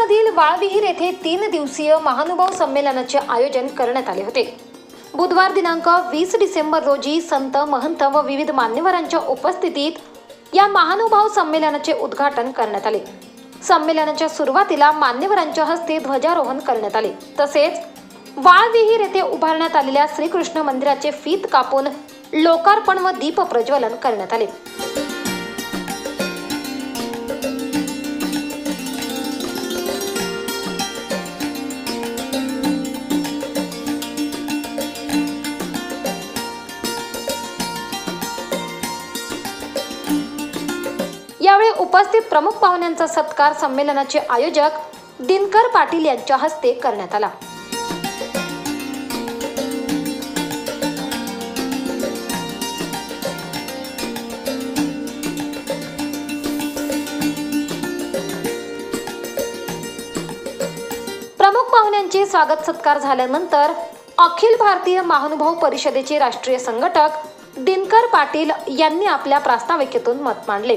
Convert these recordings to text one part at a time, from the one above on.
गुजरातमधील वाळविहीर येथे तीन दिवसीय महानुभाव संमेलनाचे आयोजन करण्यात आले होते. बुधवार दिनांक वीस डिसेंबर रोजी संत महंत व विविध मान्यवरांच्या उपस्थितीत या महानुभाव संमेलनाचे उद्घाटन करण्यात आले. संमेलनाच्या सुरुवातीला मान्यवरांच्या हस्ते ध्वजारोहण करण्यात आले. तसेच वाळविहीर येथे उभारण्यात आलेल्या श्रीकृष्ण मंदिराचे फीत कापून लोकार्पण व दीप प्रज्वलन करण्यात आले. यावेळी उपस्थित प्रमुख पाहुण्यांचा सत्कार संमेलनाचे आयोजक दिनकर पाटील यांच्या हस्ते करण्यात आला. प्रमुख पाहुण्यांचे स्वागत सत्कार झाल्यानंतर अखिल भारतीय महानुभाव परिषदेचे राष्ट्रीय संघटक दिनकर पाटील यांनी आपल्या प्रास्ताविकेतून मत मांडले.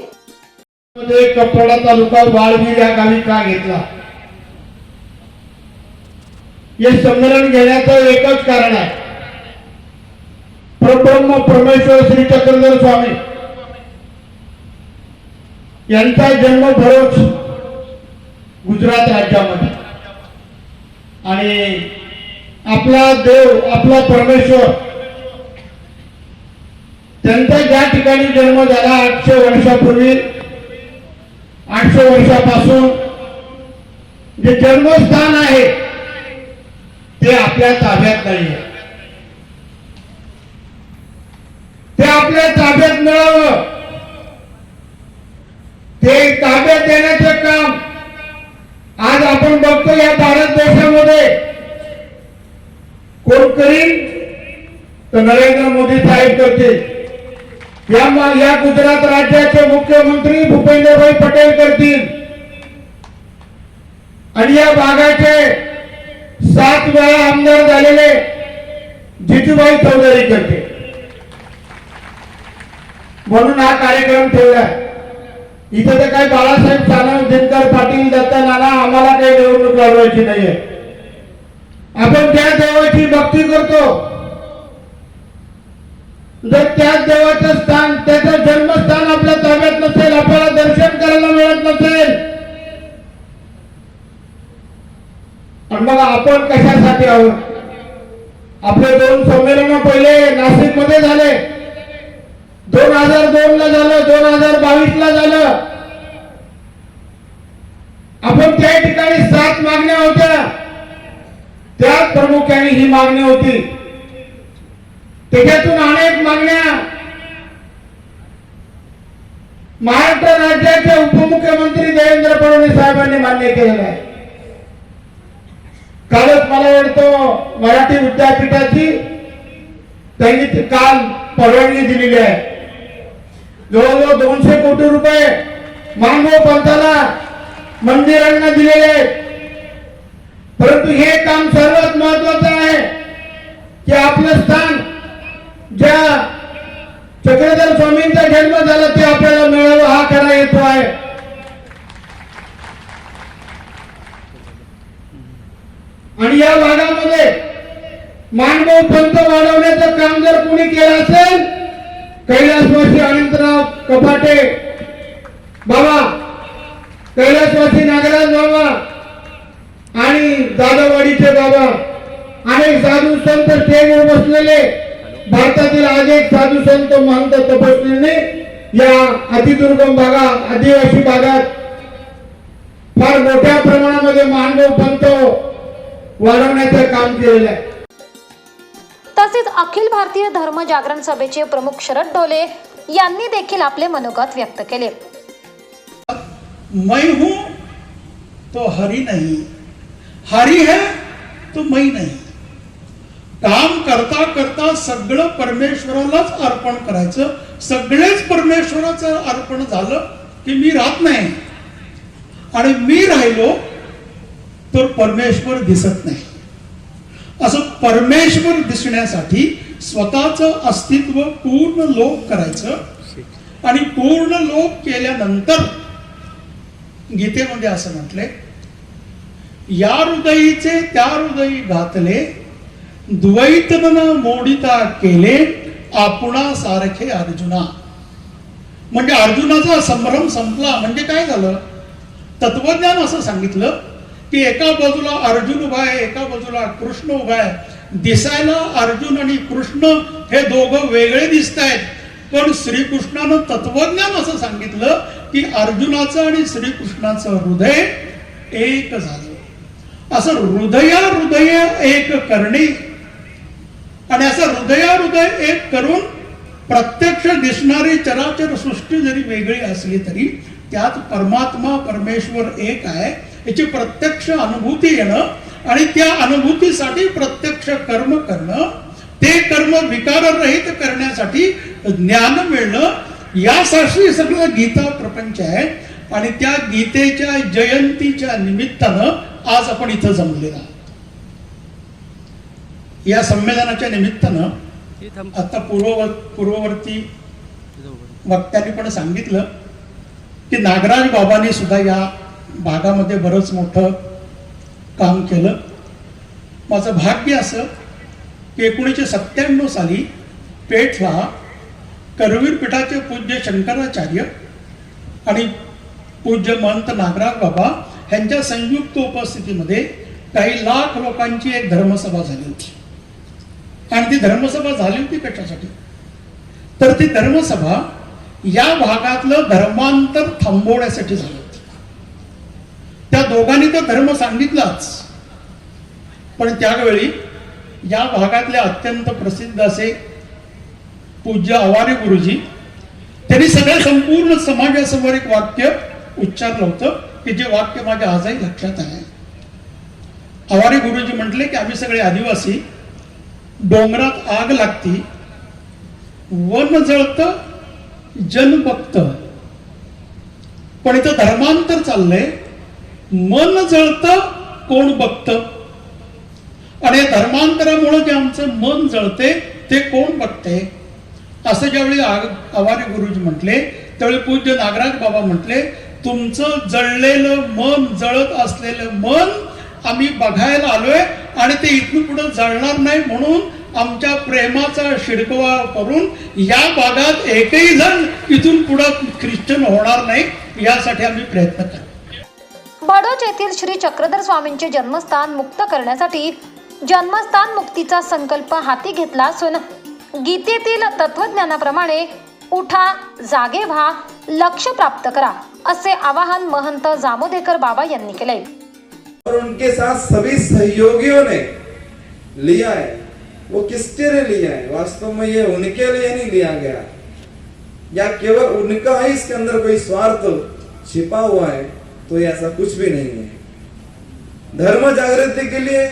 मध्ये कपडा तालुका वाळवी या गावी का घेतला? हे संमेलन घेण्याचं एकच कारण आहे. परब्रह्म परमेश्वर श्री चक्रधर स्वामी यांचा जन्म भरोच गुजरात राज्यामध्ये. आणि आपला देव आपला परमेश्वर त्यांचा ज्या ठिकाणी जन्म झाला आठशे वर्षापूर्वी आठशे वर्षापासून जे जन्मस्थान आहे ते आपल्या ताब्यात नाही ते आपल्या ताब्यात मिळावं. ते ताब्यात देण्याचं काम आज आपण बघतो या भारत देशामध्ये. कोण करील तर नरेंद्र मोदी साहेब करतील. या या गुजरात राज्याचे मुख्यमंत्री भूपेंद्रभाई पटेल करतील. आणि या भागाचे सात वेळा आमदार झालेले जिजूभाई चौधरी करतील. म्हणून हा कार्यक्रम ठेवला इथं तर काही बाळासाहेब सानव दिनकर पाटील दत्ता नाना आम्हाला काही निवडणूक लढवायची नाहीये. आपण त्या देवाची भक्ती करतो जर त्याच देवाचं स्थान त्याचं जन्मस्थान आपल्या ताब्यात नसेल आपल्याला दर्शन करायला मिळत नसेल आणि मग आपण कशासाठी आहोत? आपले दोन संमेलन पहिले नाशिकमध्ये झाले. दोन हजार दोन ला झालं दोन हजार बावीस ला झालं. आपण त्या ठिकाणी सात मागण्या होत्या. त्याच प्रामुख्याने ही मागणी होती. त्याच्यातून आणि मागण्या. महाराष्ट्र राज्याचे उपमुख्यमंत्री देवेंद्र फडणवीस साहेबांनी मान्य केलेलं आहे. कालच मला वाटतं मराठी विद्यापीठाची त्यांनी काल परवानगी दिलेली आहे. जवळजवळ दोनशे कोटी रुपये मानव पंथाला मंदिरांना दिलेले आहेत. परंतु हे काम सर्वात महत्वाचं आहे की आपलं स्थान ज्या चक्रधर स्वामींचा जन्म झाला ते आपल्याला मिळावं हा खरा येतो आहे. आणि या भागामध्ये मानव पंत वाढवण्याचं काम जर कोणी केलं असेल कैलासवासी अनंतराव कपाटे. बाबा कैलासवासी नागराज बाबा आणि जाधववाडीचे बाबा. अनेक साधू संत स्टेजवर बसलेले. भारतातील आज एक साधू संत महंत तपस्वीने या अतिदुर्गम भागात आदिवासी भागात फार मोठ्या प्रमाणामध्ये मानव पंथ वाढवण्याचं काम केलेलं आहे. तसेच अखिल भारतीय धर्म जागरण सभेचे प्रमुख शरद डोले यांनी देखील आपले मनोगत व्यक्त केले. मैं हूं तो हरि नहीं हरि है तो मैं नाही. काम करता करता सगळं परमेश्वरालाच अर्पण करायचं. सगळेच परमेश्वराचं अर्पण झालं की मी राहत नाही. आणि मी राहिलो तर परमेश्वर दिसत नाही. असं परमेश्वर दिसण्यासाठी स्वतःचं अस्तित्व पूर्ण लोप करायचं. आणि पूर्ण लोप केल्यानंतर गीतेमध्ये असं म्हटले या हृदयीचे त्या हृदयी घातले द्वैतमन मोडिता केले आपणा सारखे अर्जुना. म्हणजे अर्जुनाचा संभ्रम संपला. म्हणजे काय झालं? तत्वज्ञान असं सांगितलं की एका बाजूला अर्जुन उभा आहे एका बाजूला कृष्ण उभा आहे. दिसायला अर्जुन आणि कृष्ण हे दोघं वेगळे दिसत आहेत पण श्रीकृष्णानं तत्वज्ञान असं सांगितलं की अर्जुनाचं आणि श्रीकृष्णाचं हृदय एक झालं. असं हृदया हृदय एक करणे आणि असं हृदया हृदय एक करून प्रत्यक्ष दिसणारी चराचर सृष्टी जरी वेगळी असली तरी त्यात परमात्मा परमेश्वर एक आहे याची प्रत्यक्ष अनुभूती येणं आणि त्या अनुभूतीसाठी प्रत्यक्ष कर्म करणं ते कर्म विकाररहित करण्यासाठी ज्ञान मिळणं यासाठी सगळं गीता प्रपंच आहे. आणि त्या गीतेच्या जयंतीच्या निमित्तानं आज आपण इथं जमलेला या संमेलनाच्या निमित्तानं आता पूर्व पूर्ववर्ती वक्त्यांनी पण सांगितलं की नागराज बाबांनी सुद्धा या भागामध्ये बरंच मोठं काम केलं. माझं भाग्य असं की एकोणीसशे सत्त्याण्णव साली पेठला करवीर पीठाचे पूज्य शंकराचार्य आणि पूज्य महंत नागराज बाबा यांच्या संयुक्त उपस्थितीमध्ये काही लाख लोकांची एक धर्मसभा झाली होती. आणि ती धर्मसभा झाली होती कशासाठी तर ती धर्मसभा या भागातलं धर्मांतर थांबवण्यासाठी झाली होती. त्या दोघांनी तर धर्म सांगितलाच. पण त्यावेळी या भागातले अत्यंत प्रसिद्ध असे पूज्य अवारी गुरुजी त्यांनी सगळ्या संपूर्ण समाजासमोर एक वाक्य उच्चारलं होतं की जे वाक्य माझ्या आजही लक्षात आहे. अवारी गुरुजी म्हटले की आम्ही सगळे आदिवासी डोंगरात आग लागती. वन जळत जन बघत. पण इथं धर्मांतर चाललंय. मन जळत कोण बघत? आणि या धर्मांतरामुळे जे आमचं मन जळते ते कोण बघते? असं ज्यावेळी आग आवारे गुरुजी म्हटले त्यावेळी पूज्य नागराज बाबा म्हटले तुमचं जळलेलं मन जळत असलेलं मन आम्ही बघायला आलोय आणि ते इथून पुढे जळणार नाही म्हणून आमच्या प्रेमाचा शिडकवा करून या भागात एकही जण इथून पुढे ख्रिश्चन होणार नाही यासाठी आम्ही प्रयत्न करतो. बडोच येथील श्री चक्रधर स्वामींचे जन्मस्थान मुक्त करण्यासाठी जन्मस्थान मुक्तीचा संकल्प हाती घेतला असून गीतेतील तत्वज्ञानाप्रमाणे उठा जागे व्हा लक्ष प्राप्त करा असे आवाहन महंत जामोदेकर बाबा यांनी केले और उनके साथ सभी सहयोगियों ने लिया है। वो किसके लिए लिया है? वास्तव में ये उनके लिए नहीं लिया गया। या केवल उनका ही इसके अंदर कोई स्वार्थ छिपा हुआ है तो ऐसा कुछ भी नहीं है। धर्म जागृति के लिए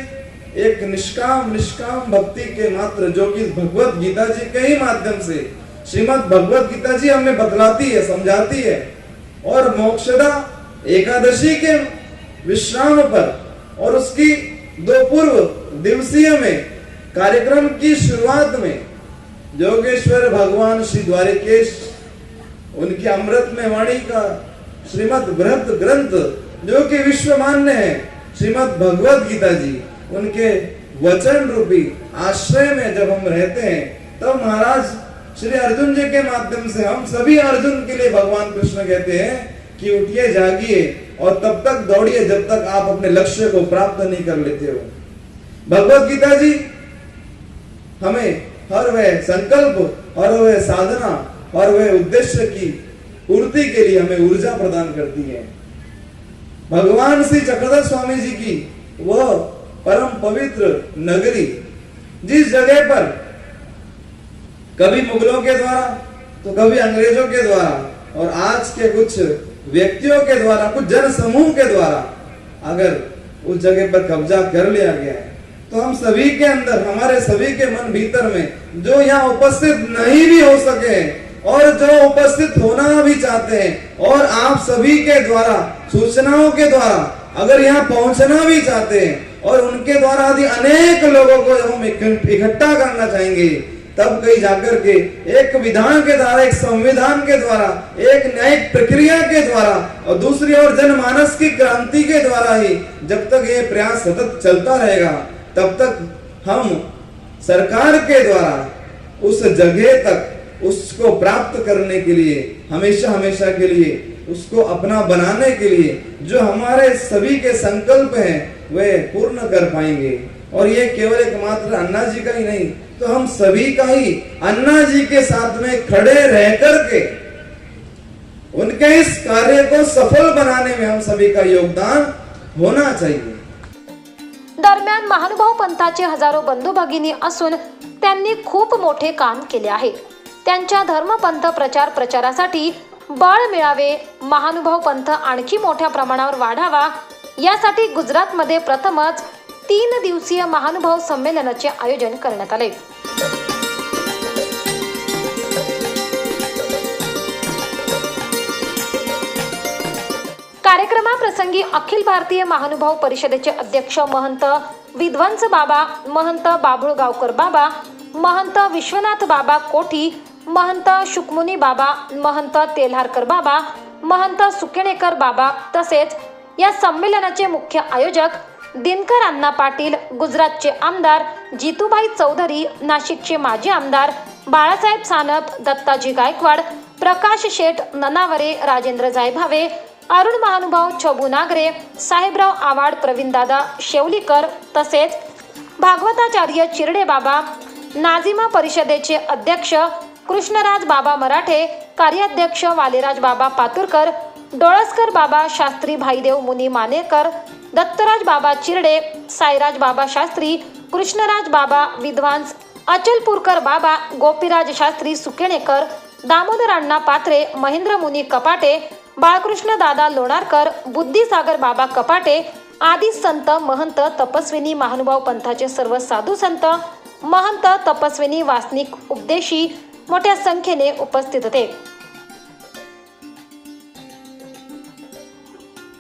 एक निष्काम निष्काम भक्ति के मात्र, जो कि भगवत गीता जी के ही माध्यम से, श्रीमद भगवत गीता जी हमें बतलाती है, समझाती है। और मोक्षदा एकादशी के विश्राम पर और उसकी दो पूर्व दिवसीय में कार्यक्रम की शुरुआत में योगेश्वर भगवान श्री द्वारिकेश, उनकी अमृत में वाणी का श्रीमद बृहद ग्रंथ, जो कि विश्व मान्य है, श्रीमद भगवत गीता जी, उनके वचन रूपी आश्रय में जब हम रहते हैं, तब महाराज श्री अर्जुन जी के माध्यम से हम सभी अर्जुन के लिए भगवान कृष्ण कहते हैं कि उठिए, जागिए और तब तक दौड़िए जब तक आप अपने लक्ष्य को प्राप्त नहीं कर लेते हो। भगवत गीता जी, हमें हर वह संकल्प, हर वह साधना, हर वह उद्देश्य की पूर्ति के लिए हमें ऊर्जा प्रदान करती है। भगवान श्री चक्रधर स्वामी जी की वह परम पवित्र नगरी, जिस जगह पर कभी मुगलों के द्वारा तो कभी अंग्रेज़ों के द्वारा, और आज के कुछ व्यक्तियों के द्वारा, कुछ जन समूह के द्वारा अगर उस जगह पर कब्जा कर लिया गया है तो हम सभी के अंदर, हमारे सभी के मन भीतर में जो यहाँ उपस्थित नहीं भी हो सके और जो उपस्थित होना भी चाहते हैं, और आप सभी के द्वारा, सूचनाओं के द्वारा अगर यहाँ पहुँचना भी चाहते हैं, और उनके द्वारा यदि अनेक लोगों को हम इकट्ठा करना चाहेंगे तब कहीं जाकर के एक विधान के द्वारा, एक संविधान के द्वारा, एक न्यायिक प्रक्रिया के द्वारा और दूसरी ओर जनमानस की क्रांति के द्वारा ही जब तक ये प्रयास सतत चलता रहेगा, तब तक हम सरकार के द्वारा उस जगह तक, उसको प्राप्त करने के लिए, हमेशा हमेशा के लिए, उसको अपना बनाने के लिए जो हमारे सभी के संकल्प हैं, वे पूर्ण कर पाएँगे। और ये केवल एक मात्र अन्ना जी का ही नहीं तो हम सभी का ही अन्ना जी के साथ में खड़े रह करके उनके इस कार्य को सफल बनाने में हम सभी का योगदान होना चाहिए। दरम्यान महानुभाव पंथाचे हजारो बंधू भगिनी असून त्यांनी खूप मोठे काम केले आहे. त्यांच्या धर्मपंथ प्रचार प्रचारासाठी बळ मिळावे महानुभाव पंथ आणखी मोठ्या प्रमाणावर वाढावा यासाठी गुजरातमध्ये प्रथमच तीन दिवसीय महानुभाव संमेलनाचे आयोजन करण्यात आले. कार्यक्रमाप्रसंगी अखिल भारतीय महानुभाव परिषदेचे अध्यक्ष महंत विध्वंस बाबा महंत बाभुळगावकर बाबा महंत विश्वनाथ बाबा कोठी महंत शुकमुनी बाबा महंत तेल्हारकर बाबा महंत सुकेणेकर बाबा तसेच या संमेलनाचे मुख्य आयोजक दिनकर अण्णा पाटील गुजरातचे आमदार जितूबाई चौधरी नाशिकचे माजी आमदार बाळासाहेब सानप दत्ताजी गायकवाड प्रकाश शेठ ननावरे राजेंद्र जायभावे अरुण महानुभाव छबू नागरे साहेबराव आवाड प्रवीणदादा शेवलीकर तसेच भागवताचार्य चिरडे बाबा नाझिमा परिषदेचे अध्यक्ष कृष्णराज बाबा मराठे कार्याध्यक्ष वालेराज बाबा पातुरकर डोळसकर बाबा शास्त्री भाईदेव मुनी मानेकर दत्तराज बाबा चिरडे साईराज बाबा शास्त्री कृष्णराज बाबा विद्वांस अचलपूरकर बाबा गोपीराज शास्त्री सुकेणेकर दामोदर अण्णा पात्रे महेंद्र मुनी कपाटे बाळकृष्ण दादा लोणारकर बुद्धिसागर बाबा कपाटे आदी संत महंत तपस्विनी महानुभाव पंथाचे सर्व साधू संत महंत तपस्विनी वासनिक उपदेशी मोठ्या संख्येने उपस्थित होते.